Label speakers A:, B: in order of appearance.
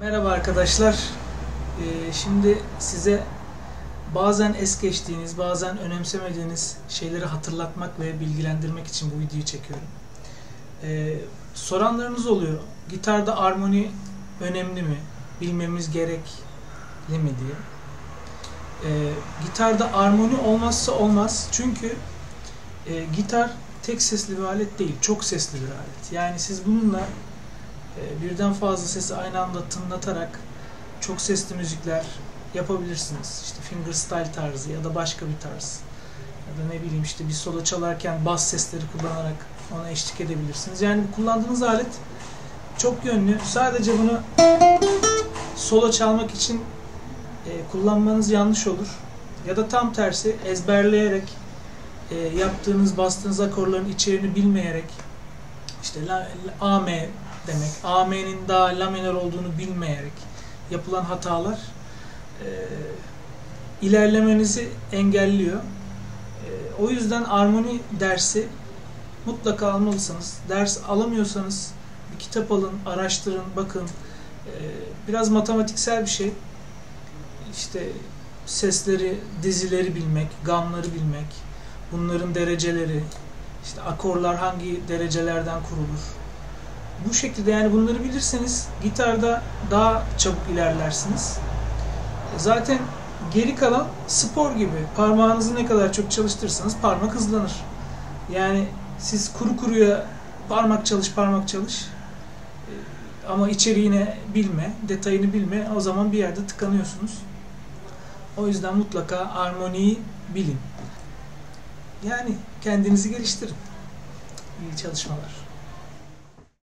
A: Merhaba arkadaşlar. Ee, şimdi size bazen es geçtiğiniz, bazen önemsemediğiniz şeyleri hatırlatmak ve bilgilendirmek için bu videoyu çekiyorum. Ee, soranlarınız oluyor. Gitarda armoni önemli mi? Bilmemiz gerekli mi diye. Ee, gitarda armoni olmazsa olmaz. Çünkü e, gitar tek sesli bir alet değil, çok sesli bir alet. Yani siz bununla birden fazla sesi aynı anda tınlatarak çok sesli müzikler yapabilirsiniz. İşte fingerstyle tarzı ya da başka bir tarz. Ya da ne bileyim işte bir solo çalarken bas sesleri kullanarak ona eşlik edebilirsiniz. Yani kullandığınız alet çok yönlü. Sadece bunu solo çalmak için e, kullanmanız yanlış olur. Ya da tam tersi ezberleyerek e, yaptığınız, bastığınız akorların içeriğini bilmeyerek işte A, M demek, A, M'nin daha La minör olduğunu bilmeyerek yapılan hatalar e, ilerlemenizi engelliyor. E, o yüzden armoni dersi mutlaka almalısınız. Ders alamıyorsanız bir kitap alın, araştırın, bakın. E, biraz matematiksel bir şey. İşte sesleri, dizileri bilmek, gamları bilmek, bunların dereceleri, işte akorlar hangi derecelerden kurulur. Bu şekilde yani bunları bilirseniz gitarda daha çabuk ilerlersiniz. Zaten geri kalan spor gibi. Parmağınızı ne kadar çok çalıştırırsanız parmak hızlanır. Yani siz kuru kuruya parmak çalış parmak çalış ama içeriğine bilme, detayını bilme o zaman bir yerde tıkanıyorsunuz. O yüzden mutlaka armoniyi bilin. Yani kendinizi geliştirin. İyi çalışmalar.